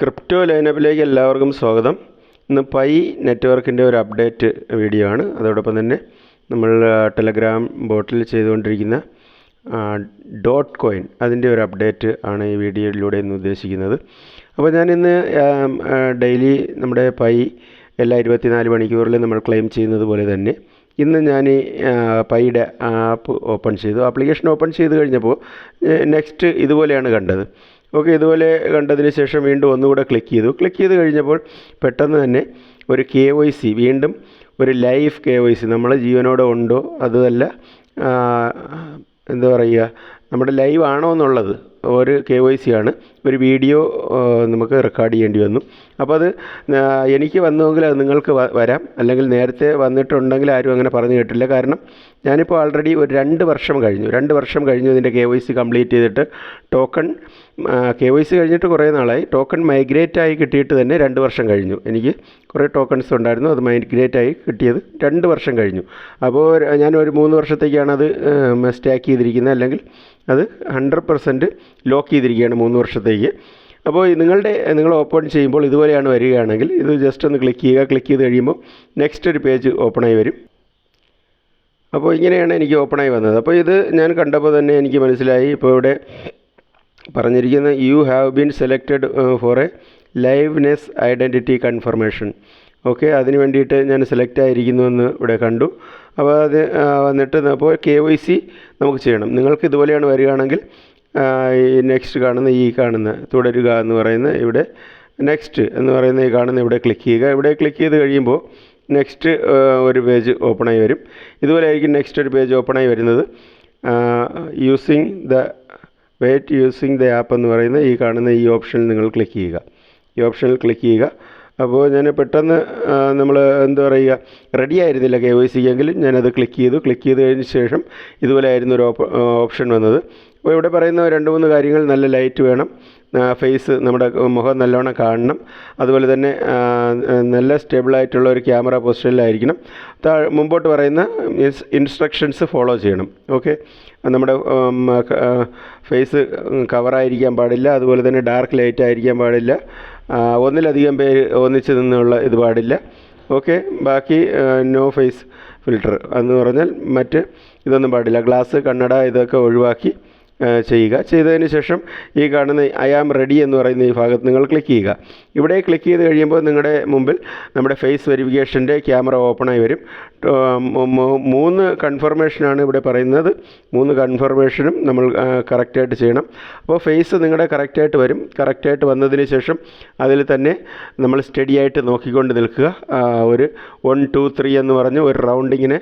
Crypto ലൈനപ്പിലേക്ക് എല്ലാവർക്കും സ്വാഗതം. ഇന്ന് പൈ നെറ്റ്വർക്കിന്റെ ഒരു അപ്ഡേറ്റ് വീഡിയോ ആണ് അതോടൊപ്പം തന്നെ നമ്മൾ ടെലഗ്രാം ബോട്ടിൽ ചെയ്തുകൊണ്ടിരിക്കുന്ന ഡോട്ട് കോയിൻ അതിന്റെ ഒരു അപ്ഡേറ്റ് ആണ് ഈ വീഡിയോയിലൂടെ ഇന്ന് ഉദ്ദേശിക്കുന്നത്. അപ്പോൾ ഞാനിന്ന് ഡെയിലി നമ്മുടെ പൈ എല്ലാ ഇരുപത്തിനാല് മണിക്കൂറിലും നമ്മൾ ക്ലെയിം ചെയ്യുന്നത് പോലെ തന്നെ ഇന്ന് ഞാൻ പൈയുടെ ആപ്പ് ഓപ്പൺ ചെയ്തു. ആപ്ലിക്കേഷൻ ഓപ്പൺ ചെയ്ത് കഴിഞ്ഞപ്പോൾ നെക്സ്റ്റ് ഇതുപോലെയാണ് കണ്ടത്. ഓക്കെ ഇതുപോലെ കണ്ടതിന് ശേഷം വീണ്ടും ഒന്നുകൂടെ ക്ലിക്ക് ചെയ്തു. ക്ലിക്ക് ചെയ്ത് കഴിഞ്ഞപ്പോൾ പെട്ടെന്ന് തന്നെ ഒരു കെ വൈ സി വീണ്ടും ഒരു ലൈഫ് കെ വൈ സി നമ്മൾ ജീവനോടെ ഉണ്ടോ? അതല്ല എന്താ പറയുക നമ്മുടെ ലൈവ് ആണോ എന്നുള്ളത് ഒരു കെ വൈ സി ആണ്. ഒരു വീഡിയോ നമുക്ക് റെക്കോർഡ് ചെയ്യേണ്ടി വന്നു. അപ്പോൾ അത് എനിക്ക് വന്നുവെങ്കിൽ അത് നിങ്ങൾക്ക് വരാം. അല്ലെങ്കിൽ നേരത്തെ വന്നിട്ടുണ്ടെങ്കിൽ ആരും അങ്ങനെ പറഞ്ഞു കേട്ടില്ല. കാരണം ഞാനിപ്പോൾ ആൾറെഡി ഒരു രണ്ട് വർഷം കഴിഞ്ഞു. രണ്ട് വർഷം കഴിഞ്ഞു ഇതിന്റെ കെ വൈ സി കംപ്ലീറ്റ് ചെയ്തിട്ട്. ടോക്കൺ കെ വൈ സി കഴിഞ്ഞിട്ട് കുറേ നാളായി. ടോക്കൺ മൈഗ്രേറ്റ് ആയി കിട്ടിയിട്ട് തന്നെ രണ്ട് വർഷം കഴിഞ്ഞു. എനിക്ക് കുറേ ടോക്കൺസ് ഉണ്ടായിരുന്നു. അത് മൈഗ്രേറ്റ് ആയി കിട്ടിയത് രണ്ട് വർഷം കഴിഞ്ഞു. അപ്പോൾ ഞാൻ ഒരു മൂന്ന് വർഷത്തേക്കാണ് അത് സ്റ്റാക്ക് ചെയ്തിരിക്കുന്നത്. അല്ലെങ്കിൽ അത് ഹൺഡ്രഡ് പെർസെന്റ് ലോക്ക് ചെയ്തിരിക്കുകയാണ് മൂന്ന് വർഷത്തേക്ക്. അപ്പോൾ നിങ്ങളുടെ നിങ്ങൾ ഓപ്പൺ ചെയ്യുമ്പോൾ ഇതുപോലെയാണ് വരികയാണെങ്കിൽ ഇത് ജസ്റ്റ് ഒന്ന് ക്ലിക്ക് ചെയ്യുക. ക്ലിക്ക് ചെയ്ത് കഴിയുമ്പോൾ നെക്സ്റ്റ് ഒരു പേജ് ഓപ്പണായി വരും. അപ്പോൾ ഇങ്ങനെയാണ് എനിക്ക് ഓപ്പണായി വന്നത്. അപ്പോൾ ഇത് ഞാൻ കണ്ടപ്പോൾ തന്നെ എനിക്ക് മനസ്സിലായി. ഇപ്പോൾ ഇവിടെ പറഞ്ഞിരിക്കുന്ന you have been selected for a liveness identity confirmation okay അതിന് വേണ്ടിയിട്ട് ഞാൻ സെലക്ട് ആയിരിക്കുന്നുവെന്ന് ഇവിടെ കണ്ടു. അപ്പോൾ അത് വന്നിട്ട് അപ്പോൾ കെ വൈ സി നമുക്ക് ചെയ്യണം. നിങ്ങൾക്ക് ഇതുപോലെയാണ് വരികയാണെങ്കിൽ ഈ നെക്സ്റ്റ് കാണുന്ന ഈ കാണുന്ന തുടരുക എന്ന് പറയുന്ന ഇവിടെ നെക്സ്റ്റ് എന്ന് പറയുന്ന ഈ കാണുന്ന ഇവിടെ ക്ലിക്ക് ചെയ്യുക. ഇവിടെ ക്ലിക്ക് ചെയ്ത് കഴിയുമ്പോൾ നെക്സ്റ്റ് ഒരു പേജ് ഓപ്പണായി വരും. ഇതുപോലെ ആയിരിക്കും നെക്സ്റ്റ് ഒരു പേജ് ഓപ്പണായി വരുന്നത്. Using the wait using the app എന്ന് പറയുന്ന ഈ കാണുന്ന ഈ ഓപ്ഷനിൽ നിങ്ങൾ ക്ലിക്ക് ചെയ്യുക. ഈ ഓപ്ഷനിൽ ക്ലിക്ക് ചെയ്യുക. അപ്പോൾ ഞാൻ പെട്ടെന്ന് നമ്മൾ എന്താ പറയുക റെഡി ആയിരുന്നില്ല കെ വൈ സിക്കെങ്കിലും ഞാനത് ക്ലിക്ക് ചെയ്തു. ക്ലിക്ക് ചെയ്ത് കഴിഞ്ഞ ശേഷം ഇതുപോലെ ആയിരുന്നു ഒരു ഓപ്ഷൻ വന്നത്. അപ്പോൾ ഇവിടെ പറയുന്ന രണ്ട് മൂന്ന് കാര്യങ്ങൾ നല്ല ലൈറ്റ് വേണം. ഫേസ് നമ്മുടെ മുഖം നല്ലോണം കാണണം. അതുപോലെ തന്നെ നല്ല സ്റ്റേബിളായിട്ടുള്ള ഒരു ക്യാമറ പൊസിഷനിലായിരിക്കണം താഴെ മുമ്പോട്ട് പറയുന്ന ഇൻസ്ട്രക്ഷൻസ് ഫോളോ ചെയ്യണം. ഓക്കെ നമ്മുടെ ഫേസ് കവറായിരിക്കാൻ പാടില്ല. അതുപോലെ തന്നെ ഡാർക്ക് ലൈറ്റ് ആയിരിക്കാൻ പാടില്ല. ഒന്നിലധികം പേര് ഒന്നിച്ച് നിന്നുള്ള ഇത് പാടില്ല. ഓക്കെ ബാക്കി നോ ഫേസ് ഫിൽറ്റർ എന്ന് പറഞ്ഞാൽ മറ്റ് ഇതൊന്നും പാടില്ല. ഗ്ലാസ് കണ്ണട ഇതൊക്കെ ഒഴിവാക്കി ചെയ്യുക. ചെയ്തതിന് ശേഷം ഈ കാണുന്ന ഐ ആം റെഡി എന്ന് പറയുന്ന ഈ ഭാഗത്ത് നിങ്ങൾ ക്ലിക്ക് ചെയ്യുക. ഇവിടെ ക്ലിക്ക് ചെയ്ത് കഴിയുമ്പോൾ നിങ്ങളുടെ മുമ്പിൽ നമ്മുടെ ഫേസ് വെരിഫിക്കേഷന്റെ ക്യാമറ ഓപ്പണായി വരും. മൂന്ന് കൺഫർമേഷനാണ് ഇവിടെ പറയുന്നത്. മൂന്ന് കൺഫർമേഷനും നമ്മൾ കറക്റ്റായിട്ട് ചെയ്യണം. അപ്പോൾ ഫേസ് നിങ്ങളുടെ കറക്റ്റായിട്ട് വരും. കറക്റ്റായിട്ട് വന്നതിന് ശേഷം അതിൽ തന്നെ നമ്മൾ സ്റ്റഡി ആയിട്ട് നോക്കിക്കൊണ്ട് നിൽക്കുക. ഒരു വൺ ടു ത്രീ എന്ന് പറഞ്ഞ് ഒരു റൗണ്ടിങ്ങിനെ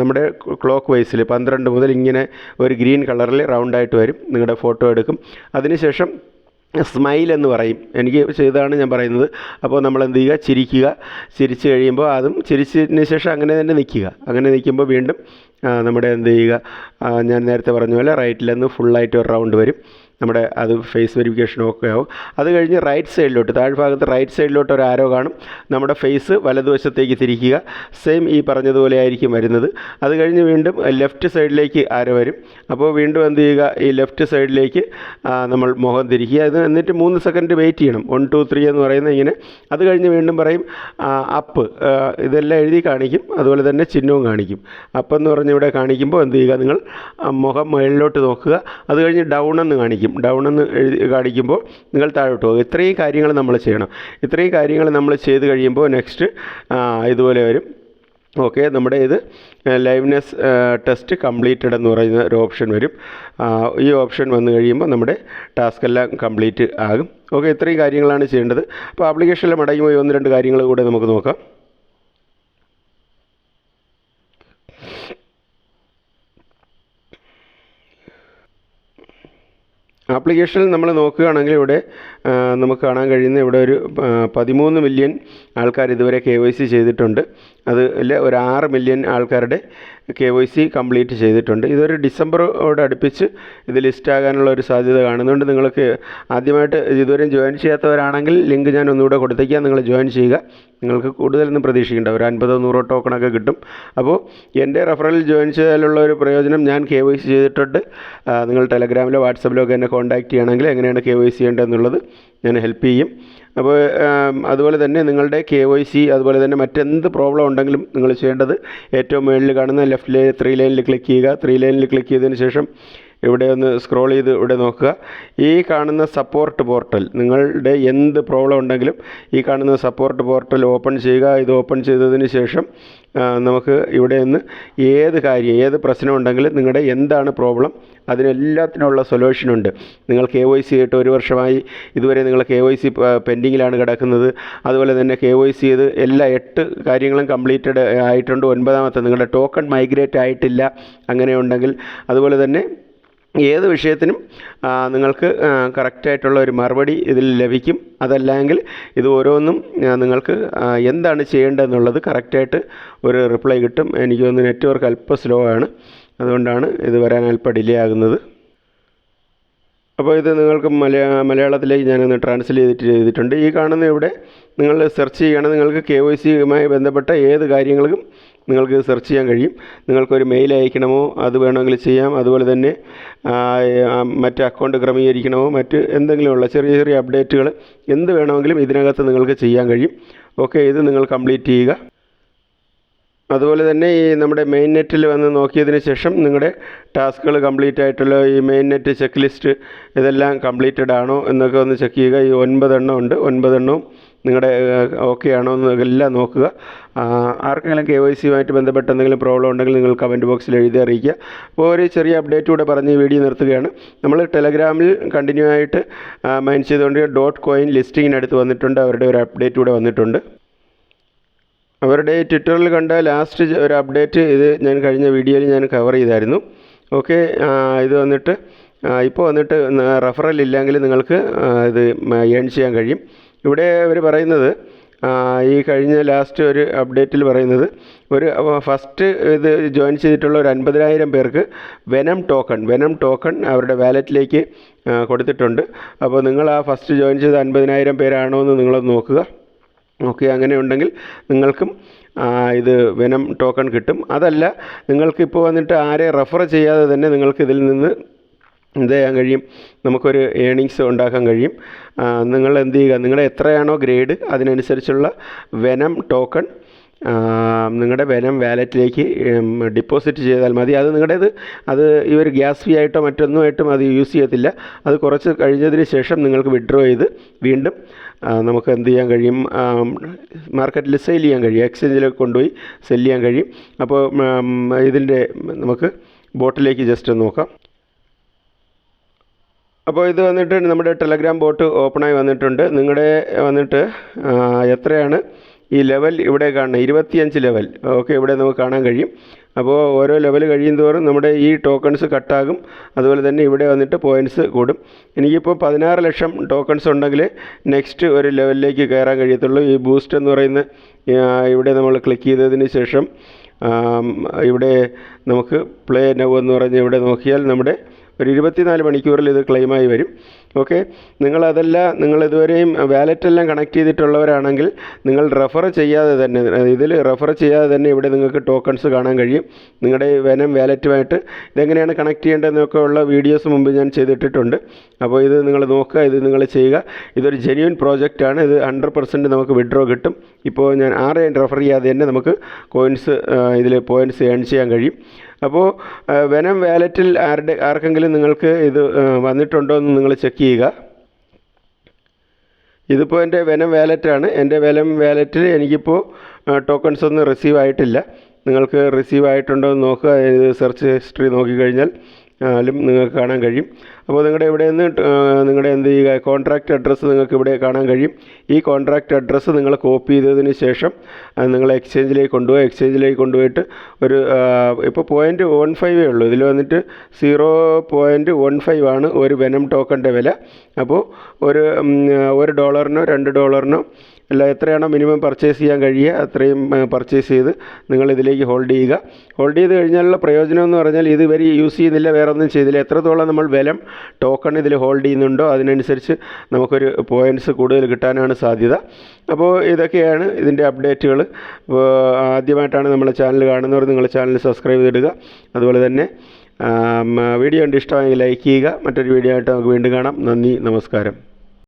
നമ്മുടെ ക്ലോക്ക് വൈസിൽ പന്ത്രണ്ട് മുതൽ ഇങ്ങനെ ഒരു ഗ്രീൻ കളറിൽ റൗണ്ടായിട്ട് വരും. നിങ്ങളുടെ ഫോട്ടോ എടുക്കും. അതിനുശേഷം സ്മൈൽ എന്ന് പറയും. എനിക്ക് ചെയ്താണ് ഞാൻ പറയുന്നത്. അപ്പോൾ നമ്മൾ എന്ത് ചെയ്യുക? ചിരിക്കുക. ചിരിച്ചു കഴിയുമ്പോൾ അതും ചിരിച്ചതിന് ശേഷം അങ്ങനെ തന്നെ നിൽക്കുക. അങ്ങനെ നിൽക്കുമ്പോൾ വീണ്ടും നമ്മുടെ എന്ത് ചെയ്യുക? ഞാൻ നേരത്തെ പറഞ്ഞ പോലെ റൈറ്റിൽ നിന്ന് ഫുള്ളായിട്ട് ഒരു റൗണ്ട് വരും. നമ്മുടെ അത് ഫേസ് വെരിഫിക്കേഷൻ ഒക്കെ ആവും. അത് കഴിഞ്ഞ് റൈറ്റ് സൈഡിലോട്ട് താഴ്ഭാഗത്ത് റൈറ്റ് സൈഡിലോട്ട് ഒരു ആരോ കാണും. നമ്മുടെ ഫേസ് വലതുവശത്തേക്ക് തിരിക്കുക. സെയിം ഈ പറഞ്ഞതുപോലെ ആയിരിക്കും വരുന്നത്. അത് കഴിഞ്ഞ് വീണ്ടും ലെഫ്റ്റ് സൈഡിലേക്ക് ആരോ വരും. അപ്പോൾ വീണ്ടും എന്ത് ചെയ്യുക? ഈ ലെഫ്റ്റ് സൈഡിലേക്ക് നമ്മൾ മുഖം തിരിക്കുക. അത് എന്നിട്ട് മൂന്ന് സെക്കൻഡ് വെയിറ്റ് ചെയ്യണം. വൺ ടു ത്രീ എന്ന് പറയുന്ന ഇങ്ങനെ. അത് കഴിഞ്ഞ് വീണ്ടും പറയും അപ്പ് ഇതെല്ലാം എഴുതി കാണിക്കും. അതുപോലെ തന്നെ ചിഹ്നവും കാണിക്കും. അപ്പെന്ന് പറഞ്ഞ് ഇവിടെ കാണിക്കുമ്പോൾ എന്ത് ചെയ്യുക നിങ്ങൾ മുഖം മുകളിലോട്ട് നോക്കുക. അത് കഴിഞ്ഞ് ഡൗൺ എന്ന് കാണിക്കും. ഡൗൺ എന്ന് എഴുതി കാണിക്കുമ്പോൾ നിങ്ങൾ താഴോട്ട് പോകും. ഇത്രയും കാര്യങ്ങൾ നമ്മൾ ചെയ്യണം. ഇത്രയും കാര്യങ്ങൾ നമ്മൾ ചെയ്ത് കഴിയുമ്പോൾ നെക്സ്റ്റ് ഇതുപോലെ വരും. ഓക്കെ നമ്മുടെ ഇത് ലൈവ്നെസ് ടെസ്റ്റ് കംപ്ലീറ്റഡ് എന്ന് പറയുന്ന ഒരു ഓപ്ഷൻ വരും. ഈ ഓപ്ഷൻ വന്നു കഴിയുമ്പോൾ നമ്മുടെ ടാസ്ക് എല്ലാം കംപ്ലീറ്റ് ആകും. ഓക്കെ ഇത്രയും കാര്യങ്ങളാണ് ചെയ്യേണ്ടത്. അപ്പോൾ ആപ്ലിക്കേഷനിൽ മടങ്ങി പോയി ഒന്ന് രണ്ട് കാര്യങ്ങൾ കൂടെ നമുക്ക് നോക്കാം. ആപ്ലിക്കേഷനിൽ നമ്മൾ നോക്കുകയാണെങ്കിൽ ഇവിടെ നമുക്ക് കാണാൻ കഴിയുന്ന ഇവിടെ ഒരു പതിമൂന്ന് മില്യൺ ആൾക്കാർ ഇതുവരെ കെ വൈ സി ചെയ്തിട്ടുണ്ട്. അതിൽ ഒരു ആറ് മില്യൺ ആൾക്കാരുടെ കെ വൈ സി കംപ്ലീറ്റ് ചെയ്തിട്ടുണ്ട്. ഇതൊരു ഡിസംബറോട് അടുപ്പിച്ച് ഇത് ലിസ്റ്റാകാനുള്ള ഒരു സാധ്യത കാണുന്നുണ്ട്. നിങ്ങൾക്ക് ആദ്യമായിട്ട് ഇതുവരെയും ജോയിൻ ചെയ്യാത്തവരാണെങ്കിൽ ലിങ്ക് ഞാൻ ഒന്നുകൂടെ കൊടുത്തേക്കാം. നിങ്ങൾ ജോയിൻ ചെയ്യുക. നിങ്ങൾക്ക് കൂടുതലൊന്നും പ്രതീക്ഷിക്കേണ്ട. ഒരു അൻപതോ നൂറോ ടോക്കണൊക്കെ കിട്ടും. അപ്പോൾ എന്റെ റെഫറലിൽ ജോയിൻ ചെയ്താലുള്ള ഒരു പ്രയോജനം ഞാൻ കെ വൈ സി ചെയ്തിട്ടുണ്ട്. നിങ്ങൾ ടെലഗ്രാമിലോ വാട്സപ്പിലോ ഒക്കെ എന്നെ കോൺടാക്ട് ചെയ്യണമെങ്കിൽ എങ്ങനെയാണ് കെ വൈ സി ചെയ്യേണ്ടതെന്നുള്ളത് ഞാൻ ഹെൽപ്പ് ചെയ്യും. അപ്പോൾ അതുപോലെ തന്നെ നിങ്ങളുടെ കെ വൈ സി അതുപോലെ തന്നെ മറ്റെന്ത് പ്രോബ്ലം ഉണ്ടെങ്കിലും നിങ്ങൾ ചെയ്യേണ്ടത് ഏറ്റവും മുകളിൽ കാണുന്ന ലെഫ്റ്റ് ലൈൻ ത്രീ ലൈനിൽ ക്ലിക്ക് ചെയ്യുക ത്രീ ലൈനിൽ ക്ലിക്ക് ചെയ്തതിന് ശേഷം ഇവിടെ ഒന്ന് സ്ക്രോൾ ചെയ്ത് ഇവിടെ നോക്കുക. ഈ കാണുന്ന സപ്പോർട്ട് പോർട്ടൽ നിങ്ങളുടെ എന്ത് പ്രോബ്ലം ഉണ്ടെങ്കിലും ഈ കാണുന്ന സപ്പോർട്ട് പോർട്ടൽ ഓപ്പൺ ചെയ്യുക. ഇത് ഓപ്പൺ ചെയ്തതിന് ശേഷം നമുക്ക് ഇവിടെ നിന്ന് ഏത് കാര്യം ഏത് പ്രശ്നം ഉണ്ടെങ്കിലും നിങ്ങളുടെ എന്താണ് പ്രോബ്ലം അതിനെല്ലാത്തിനുള്ള സൊല്യൂഷനുണ്ട് നിങ്ങൾ കെ വൈ സി ആയിട്ട് ഒരു വർഷമായി ഇതുവരെ നിങ്ങൾ കെ വൈ സി പെൻഡിങ്ങിലാണ് കിടക്കുന്നത്. അതുപോലെ തന്നെ കെ വൈ സി ചെയ്ത് എല്ലാ എട്ട് കാര്യങ്ങളും കംപ്ലീറ്റഡ് ആയിട്ടുണ്ട്. ഒൻപതാമത്തെ നിങ്ങളുടെ ടോക്കൺ മൈഗ്രേറ്റ് ആയിട്ടില്ല. അങ്ങനെ ഉണ്ടെങ്കിൽ അതുപോലെ തന്നെ ഏത് വിഷയത്തിനും നിങ്ങൾക്ക് കറക്റ്റായിട്ടുള്ള ഒരു മറുപടി ഇതിൽ ലഭിക്കും. അതല്ലെങ്കിൽ ഇത് ഓരോന്നും നിങ്ങൾക്ക് എന്താണ് ചെയ്യേണ്ടതെന്നുള്ളത് കറക്റ്റായിട്ട് ഒരു റിപ്ലൈ കിട്ടും. എനിക്ക് തോന്നുന്നു നെറ്റ്വർക്ക് അല്പം സ്ലോ ആണ്. അതുകൊണ്ടാണ് ഇത് വരാൻ അല്പം ഡിലേ ആകുന്നത്. അപ്പോൾ ഇത് നിങ്ങൾക്ക് മലയാ മലയാളത്തിലേക്ക് ഞാനൊന്ന് ട്രാൻസ്ലേറ്റ് ചെയ്തിട്ട് ചെയ്തിട്ടുണ്ട്. ഈ കാണുന്ന ഇവിടെ നിങ്ങൾ സെർച്ച് ചെയ്യുകയാണെങ്കിൽ നിങ്ങൾക്ക് കെ വൈ സിയുമായി ബന്ധപ്പെട്ട ഏത് കാര്യങ്ങൾക്കും നിങ്ങൾക്ക് സെർച്ച് ചെയ്യാൻ കഴിയും. നിങ്ങൾക്കൊരു മെയിൽ അയക്കണമോ? അത് വേണമെങ്കിൽ ചെയ്യാം. അതുപോലെ തന്നെ മറ്റ് അക്കൗണ്ട് ക്രമീകരിക്കണമോ? മറ്റ് എന്തെങ്കിലുമുള്ള ചെറിയ ചെറിയ അപ്ഡേറ്റുകൾ എന്ത് വേണമെങ്കിലും ഇതിനകത്ത് നിങ്ങൾക്ക് ചെയ്യാൻ കഴിയും. ഓക്കെ ഇത് നിങ്ങൾ കംപ്ലീറ്റ് ചെയ്യുക. അതുപോലെ തന്നെ ഈ നമ്മുടെ മെയിൻ നെറ്റിൽ വന്ന് നോക്കിയതിന് ശേഷം നിങ്ങളുടെ ടാസ്കുകൾ കംപ്ലീറ്റ് ആയിട്ടുള്ള ഈ മെയിൻ നെറ്റ് ചെക്ക് ലിസ്റ്റ് ഇതെല്ലാം കംപ്ലീറ്റഡ് ആണോ എന്നൊക്കെ ഒന്ന് ചെക്ക് ചെയ്യുക. ഈ ഒൻപതെണ്ണം ഉണ്ട്. ഒൻപതെണ്ണവും നിങ്ങളുടെ ഓക്കെ ആണോ എന്ന് എല്ലാം നോക്കുക. ആർക്കെങ്കിലും കെ വൈ സിയുമായിട്ട് ബന്ധപ്പെട്ട് എന്തെങ്കിലും പ്രോബ്ലം ഉണ്ടെങ്കിൽ നിങ്ങൾ കമന്റ് ബോക്സിൽ എഴുതി അറിയിക്കുക. അപ്പോൾ ഒരു ചെറിയ അപ്ഡേറ്റ് കൂടെ പറഞ്ഞ് വീഡിയോ നിർത്തുകയാണ്. നമ്മൾ ടെലഗ്രാമിൽ കണ്ടിന്യൂ ആയിട്ട് മൈൻഡ് ചെയ്തുകൊണ്ട് ഡോട്ട് കോയിൻ ലിസ്റ്റിങ്ങിനടുത്ത് വന്നിട്ടുണ്ട്. അവരുടെ ഒരു അപ്ഡേറ്റ് കൂടെ വന്നിട്ടുണ്ട്. അവരുടെ ട്വിറ്ററിൽ കണ്ട ലാസ്റ്റ് ഒരു അപ്ഡേറ്റ് ഇത് ഞാൻ കഴിഞ്ഞ വീഡിയോയിൽ ഞാൻ കവർ ചെയ്തായിരുന്നു. ഓക്കെ ഇത് വന്നിട്ട് ഇപ്പോൾ വന്നിട്ട് റെഫറൽ ഇല്ലെങ്കിൽ നിങ്ങൾക്ക് ഇത് ഏൺ ചെയ്യാൻ കഴിയും. ഇവിടെ അവർ പറയുന്നത് ഈ കഴിഞ്ഞ ലാസ്റ്റ് ഒരു അപ്ഡേറ്റിൽ പറയുന്നത് ഒരു ഫസ്റ്റ് ഇത് ജോയിൻ ചെയ്തിട്ടുള്ള ഒരു അൻപതിനായിരം പേർക്ക് വെനം ടോക്കൺ വെനം ടോക്കൺ അവരുടെ വാലറ്റിലേക്ക് കൊടുത്തിട്ടുണ്ട്. അപ്പോൾ നിങ്ങൾ ആ ഫസ്റ്റ് ജോയിൻ ചെയ്ത അൻപതിനായിരം പേരാണോ എന്ന് നിങ്ങളൊന്ന് നോക്കുക. ഓക്കെ അങ്ങനെ ഉണ്ടെങ്കിൽ നിങ്ങൾക്കും ഇത് വെനം ടോക്കൺ കിട്ടും. അതല്ല നിങ്ങൾക്കിപ്പോൾ വന്നിട്ട് ആരെ റെഫർ ചെയ്യാതെ തന്നെ നിങ്ങൾക്ക് ഇതിൽ നിന്ന് എന്ത് ചെയ്യാൻ കഴിയും. നമുക്കൊരു ഏണിങ്സ് ഉണ്ടാക്കാൻ കഴിയും. നിങ്ങൾ എന്ത് ചെയ്യുക നിങ്ങളുടെ എത്രയാണോ ഗ്രേഡ് അതിനനുസരിച്ചുള്ള വെനം ടോക്കൺ നിങ്ങളുടെ വെനം വാലറ്റിലേക്ക് ഡിപ്പോസിറ്റ് ചെയ്താൽ മതി. അത് നിങ്ങളുടേത് അത് ഈ ഒരു ഗ്യാസ് ഫീ ആയിട്ടോ മറ്റൊന്നുമായിട്ടും അത് യൂസ് ചെയ്യത്തില്ല. അത് കുറച്ച് കഴിഞ്ഞതിന് ശേഷം നിങ്ങൾക്ക് വിഡ്രോ ചെയ്ത് വീണ്ടും നമുക്ക് എന്ത് ചെയ്യാൻ കഴിയും? മാർക്കറ്റിൽ സെയിൽ ചെയ്യാൻ കഴിയും. എക്സ്ചേഞ്ചിലേക്ക് കൊണ്ടുപോയി സെൽ ചെയ്യാൻ കഴിയും. അപ്പോൾ ഇതിന്റെ നമുക്ക് ബോട്ടിലേക്ക് ജസ്റ്റ് നോക്കാം. അപ്പോൾ ഇത് വന്നിട്ട് നമ്മുടെ ടെലഗ്രാം ബോട്ട് ഓപ്പണായി വന്നിട്ടുണ്ട്. നിങ്ങളുടെ വന്നിട്ട് എത്രയാണ്? ഈ ലെവൽ ഇവിടെ കാണുന്നത്. ഇരുപത്തിയഞ്ച് ലെവൽ. ഓക്കെ ഇവിടെ നമുക്ക് കാണാൻ കഴിയും. അപ്പോൾ ഓരോ ലെവൽ കഴിയും തോറും നമ്മുടെ ഈ ടോക്കൺസ് കട്ടാകും. അതുപോലെ തന്നെ ഇവിടെ വന്നിട്ട് പോയിന്റ്സ് കൂടും. എനിക്കിപ്പോൾ പതിനാറ് ലക്ഷം ടോക്കൺസ് ഉണ്ടെങ്കിൽ നെക്സ്റ്റ് ഒരു ലെവലിലേക്ക് കയറാൻ കഴിയത്തുള്ളൂ. ഈ ബൂസ്റ്റ് എന്ന് പറയുന്ന ഇവിടെ നമ്മൾ ക്ലിക്ക് ചെയ്തതിന് ശേഷം ഇവിടെ നമുക്ക് പ്ലേ നവ് എന്ന് പറഞ്ഞ് ഇവിടെ നോക്കിയാൽ നമ്മുടെ ഒരു ഇരുപത്തിനാല് മണിക്കൂറിൽ ഇത് ക്ലെയിമായി വരും. ഓക്കെ? നിങ്ങളതല്ല നിങ്ങൾ ഇതുവരെയും വാലറ്റ് എല്ലാം കണക്ട് ചെയ്തിട്ടുള്ളവരാണെങ്കിൽ നിങ്ങൾ റെഫർ ചെയ്യാതെ തന്നെ ഇതിൽ റെഫർ ചെയ്യാതെ തന്നെ ഇവിടെ നിങ്ങൾക്ക് ടോക്കൺസ് കാണാൻ കഴിയും. നിങ്ങളുടെ വനം വാലറ്റുമായിട്ട് ഇതെങ്ങനെയാണ് കണക്ട് ചെയ്യേണ്ടതെന്നൊക്കെ ഉള്ള വീഡിയോസ് മുമ്പ് ഞാൻ ചെയ്തിട്ടിട്ടുണ്ട്. അപ്പോൾ ഇത് നിങ്ങൾ നോക്കുക ഇത് നിങ്ങൾ ചെയ്യുക. ഇതൊരു ജെന്യൂൻ പ്രോജക്റ്റാണ് ഇത് ഹൺഡ്രഡ് പെർസെന്റ് നമുക്ക് വിഡ്രോ കിട്ടും. ഇപ്പോൾ ഞാൻ ആരെയും റെഫർ ചെയ്യാതെ തന്നെ നമുക്ക് കോയിൻസ് ഇതിൽ പോയിന്റ്സ് ഏൺ ചെയ്യാൻ കഴിയും. അപ്പോൾ വെനം വാലറ്റിൽ ആരുടെ ആർക്കെങ്കിലും നിങ്ങൾക്ക് ഇത് വന്നിട്ടുണ്ടോ എന്ന് നിങ്ങൾ ചെക്ക് ചെയ്യുക. ഇതിപ്പോൾ എന്റെ വെനം വാലറ്റാണ്. എന്റെ വെനം വാലറ്റിൽ എനിക്കിപ്പോൾ ടോക്കൺസ് ഒന്നും റിസീവ് ആയിട്ടില്ല. നിങ്ങൾക്ക് റിസീവ് ആയിട്ടുണ്ടോ എന്ന് നോക്കുക. സെർച്ച് ഹിസ്റ്ററി നോക്കിക്കഴിഞ്ഞാൽ ആലും നിങ്ങൾക്ക് കാണാൻ കഴിയും. അപ്പോൾ നിങ്ങളുടെ ഇവിടെ നിന്ന് നിങ്ങളുടെ എന്ത് ചെയ്യുക കോൺട്രാക്റ്റ് അഡ്രസ്സ് നിങ്ങൾക്ക് ഇവിടെ കാണാൻ കഴിയും. ഈ കോൺട്രാക്റ്റ് അഡ്രസ്സ് നിങ്ങൾ കോപ്പി ചെയ്തതിന് ശേഷം നിങ്ങൾ എക്സ്ചേഞ്ചിലേക്ക് കൊണ്ടുപോയി എക്സ്ചേഞ്ചിലേക്ക് കൊണ്ടുപോയിട്ട് ഒരു ഇപ്പോൾ പോയിന്റ് വൺ ഫൈവേ ഉള്ളൂ. ഇതിൽ വന്നിട്ട് സീറോ പോയിന്റ് വൺ ഫൈവ് ആണ് ഒരു വെനം ടോക്കണിന്റെ വില. അപ്പോൾ ഒരു ഒരു ഡോളറിനോ രണ്ട് ഡോളറിനോ അല്ല എത്രയാണോ മിനിമം പർച്ചേസ് ചെയ്യാൻ കഴിയുക അത്രയും പർച്ചേസ് ചെയ്ത് നിങ്ങൾ ഇതിലേക്ക് ഹോൾഡ് ചെയ്യുക. ഹോൾഡ് ചെയ്ത് കഴിഞ്ഞാലുള്ള പ്രയോജനം എന്ന് പറഞ്ഞാൽ ഇത് യൂസ് ചെയ്യുന്നില്ല വേറെ ഒന്നും ചെയ്തില്ല. എത്രത്തോളം നമ്മൾ ബലം ടോക്കൺ ഇതിൽ ഹോൾഡ് ചെയ്യുന്നുണ്ടോ അതിനനുസരിച്ച് നമുക്കൊരു പോയിന്റ്സ് കൂടുതൽ കിട്ടാനാണ് സാധ്യത. അപ്പോൾ ഇതൊക്കെയാണ് ഇതിന്റെ അപ്ഡേറ്റുകൾ ആദ്യമായിട്ടാണ് നമ്മളെ ചാനൽ കാണുന്നവർ നിങ്ങൾ ചാനൽ സബ്സ്ക്രൈബ് ചെയ്തിടുക. അതുപോലെ തന്നെ വീഡിയോ കണ്ട് ഇഷ്ടമായെങ്കിൽ ലൈക്ക് ചെയ്യുക. മറ്റൊരു വീഡിയോ ആയിട്ട് നമുക്ക് വീണ്ടും കാണാം. നന്ദി നമസ്കാരം.